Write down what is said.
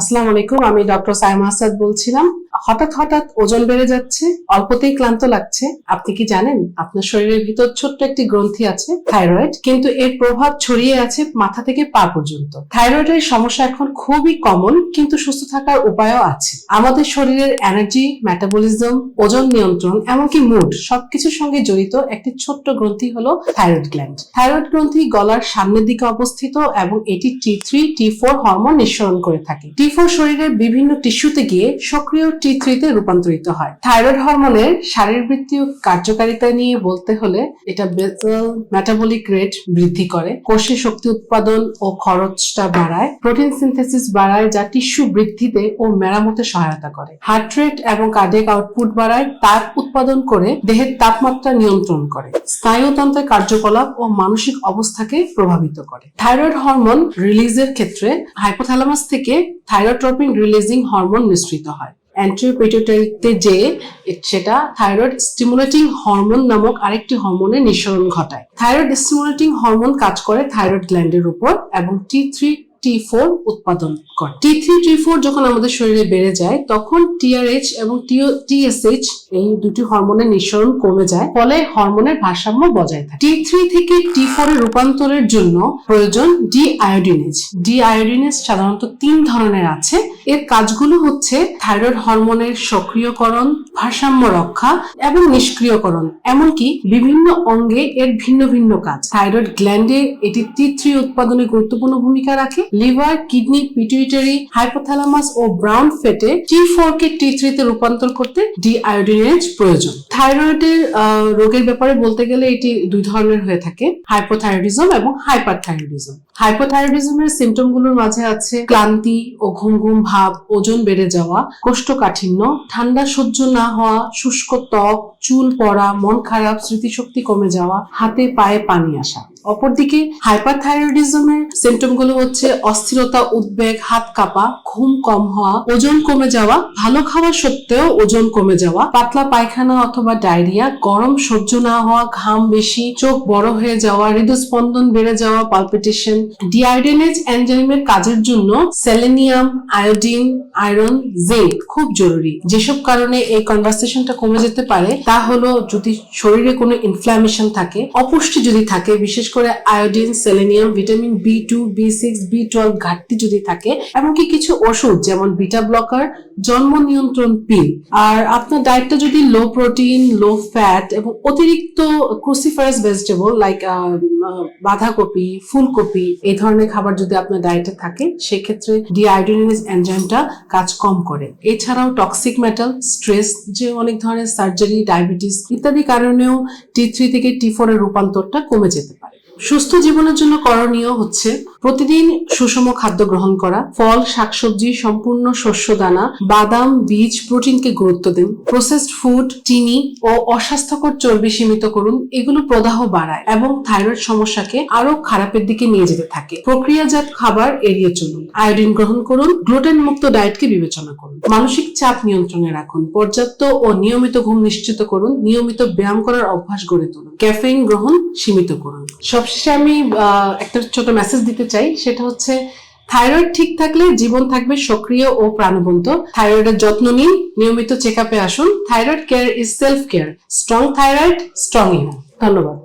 আসসালামু আলাইকুম আমি ডক্টর সাইমা আসাদ বলছিলাম। হঠাৎ হঠাৎ ওজন বেড়ে যাচ্ছে, অল্পতেই ক্লান্ত লাগছে। আপনি কি জানেন, আপনার শরীরের ভিতর ছোট্ট একটি গ্রন্থি আছে, থাইরয়েড, কিন্তু এর প্রভাব ছড়িয়ে আছে মাথা থেকে পা পর্যন্ত। থাইরয়েডের সমস্যা এখন খুবই কমন, কিন্তু সুস্থ থাকার উপায়ও আছে। আমাদের শরীরের এনার্জি মেটাবলিজম ওজন নিয়ন্ত্রণ, এমনকি মুড সবকিছুর সঙ্গে জড়িত একটি ছোট্ট গ্রন্থি হলো থাইরয়েড গ্ল্যান্ড থাইরয়েড গ্রন্থি গলার সামনের দিকে অবস্থিত এবং এটি T three T four hormone নিঃসরণ করে থাকে। টি ফোর শরীরের বিভিন্ন টিস্যুতে গিয়ে সক্রিয় টি থ্রিতে রূপান্তরিত হয়। থাইরয়েড হরমোনের শারীরবৃত্তীয় কার্যকারিতা নিয়ে বলতে হলে এটা বেসাল মেটাবলিক রেট বৃদ্ধি করে। কোষে শক্তি উৎপাদন ও খরচটা বাড়ায়। প্রোটিন সিনথেসিস বাড়ায় যা টিস্যু বৃদ্ধিতে ও মেরামতে সহায়তা করে। হার্ট রেট এবং কার্ডিয়াক আউটপুট বাড়ায় তাপ উৎপাদন করে দেহের তাপমাত্রা নিয়ন্ত্রণ করে। স্নায়ুতন্ত্রের কার্যকলাপ ও মানসিক অবস্থাকে প্রভাবিত করে। থাইরয়েড হরমোন রিলিজের ক্ষেত্রে হাইপোথ্যালামাস থেকে থাইরোট্রপিন রিলিজিং হরমোন নিঃসৃত হয়। অ্যান্টিপিটিউটারিতে যে সেটা থাইরয়েড স্টিমুলেটিং হরমোন নামক আরেকটি হরমোনের নিঃসরণ ঘটায়। থাইরয়েড স্টিমুলেটিং হরমোন কাজ করে থাইরয়েড গ্ল্যান্ডের উপর এবং টি থ্রি টি ফোর উৎপাদন করে। টি থ্রি টি ফোর যখন আমাদের শরীরে বেড়ে যায়, তখন টিআরএইচ এবং টিএসএইচ এই দুটি হরমোনের নিঃসরণ কমে যায়, ফলে হরমোনের ভারসাম্য বজায় থাকে। টি থ্রি থেকে টি ফোর রূপান্তরের জন্য প্রয়োজন ডি আয়োডিনেজ ডি আয়োডিনেজ সাধারণত তিন ধরনের আছে। এর কাজগুলো হচ্ছে থাইরয়েড হরমোনের সক্রিয়করণ, ভারসাম্য রক্ষা এবং নিষ্ক্রিয়করণ, এমনকি বিভিন্ন অঙ্গে এর ভিন্ন ভিন্ন কাজ। থাইরয়েড গ্ল্যান্ডে এটি টি থ্রি উৎপাদনে গুরুত্বপূর্ণ ভূমিকা রাখে। লিভার, কিডনি পিটুইটারি হাইপোথ্যালামাস ও ব্রাউন ফেটে টি ফোর কে টি থ্রিতে রূপান্তর করতে ডি আয়োডিনেজ প্রয়োজন। থাইরয়েডের রোগের ব্যাপারে বলতে গেলে এটি দুই ধরনের হয়ে থাকে, হাইপোথাইরয়েডিজম এবং হাইপারথাইরয়েডিজম। হাইপোথাইরয়েডিজমের সিমটমগুলোর মাঝে আছে ক্লান্তি ও ঘুম ঘুম ভাব, ওজন বেড়ে যাওয়া, কোষ্ঠকাঠিন্য, ঠান্ডা সহ্য না হওয়া, শুষ্ক ত্বক, চুল পড়া, মন খারাপ, স্মৃতিশক্তি কমে যাওয়া, হাতে পায়ে পানি আসা। অপরদিকে হাইপারথাইরয়েডিজমের সিমটমগুলো হচ্ছে অস্থিরতা, উদ্বেগ, হাত কাঁপা, ঘুম কম হওয়া, ওজন কমে যাওয়া, ভালো খাওয়া সত্ত্বেও ওজন কমে যাওয়া, পাতলা পায়খানা অথবা ডায়রিয়া, গরম সহ্য না হওয়া, ঘাম বেশি, চোখ বড় হয়ে যাওয়া, হৃদস্পন্দন বেড়ে যাওয়া পালপিটেশন ডিআইডেনেজ এনজাইমের কাজের জন্য সেলেনিয়াম আয়োডিন আয়রন জিঙ্ক খুব জরুরি। যেসব কারণে এই কনভারসেশনটা কমে যেতে পারে, তা হলো যদি শরীরে কোনো ইনফ্ল্যামেশন থাকে, অপুষ্টি যদি থাকে, বিশেষ করে iodine selenium vitamin B two B six B twelve ঘাটতি যদি থাকে, এমনকি কিছু ওষুধ, যেমন বিটা ব্লকার জন্ম নিয়ন্ত্রণ পিল আর আপনার ডায়েটটা যদি লো প্রোটিন লো ফ্যাট এবং অতিরিক্ত ক্রুসিফারাস ভেজিটেবল লাইক বাঁধাকপি, ফুলকপি, এই ধরনের খাবার যদি আপনার ডায়েটে থাকে, সেক্ষেত্রে ডিআইডোনিস এনজাইমটা কাজ কম করে। এছাড়াও টক্সিক মেটাল স্ট্রেস যে অনেক ধরনের সার্জারি ডায়াবেটিস ইত্যাদি কারণেও টি থ্রি থেকে টি ফোর এর রূপান্তরটা কমে যেতে পারে। সুস্থ জীবনের জন্য করণীয় হচ্ছে প্রতিদিন সুষম খাদ্য গ্রহণ করা, ফল, শাকসবজি, সম্পূর্ণ শস্য, দানা, বাদাম, বীজ, প্রোটিনকে গুরুত্ব দিন। প্রসেসড ফুড, চিনি ও অস্বাস্থ্যকর চর্বি সীমিত করুন, এগুলো প্রদাহ বাড়ায় এবং থাইরয়েড সমস্যাকে আরও খারাপের দিকে নিয়ে যেতে থাকে। প্রক্রিয়াজাত খাবার এড়িয়ে চলুন। আয়োডিন গ্রহণ করুন গ্লুটেন মুক্ত ডায়েটকে বিবেচনা করুন। মানসিক চাপ নিয়ন্ত্রণে রাখুন, পর্যাপ্ত ও নিয়মিত ঘুম নিশ্চিত করুন, নিয়মিত ব্যায়াম করার অভ্যাস গড়ে তুলুন। ক্যাফেইন গ্রহণ সীমিত করুন। সবশেষে আমি একটা ছোট মেসেজ দিতে চাই। সেটা হচ্ছে থাইরয়েড ঠিক থাকলে জীবন থাকবে সক্রিয় ও প্রাণবন্ত। থাইরয়েডের যত্ন নিন, নিয়মিত চেক আসুন। Thyroid care is self care strong thyroid strong you ধন্যবাদ।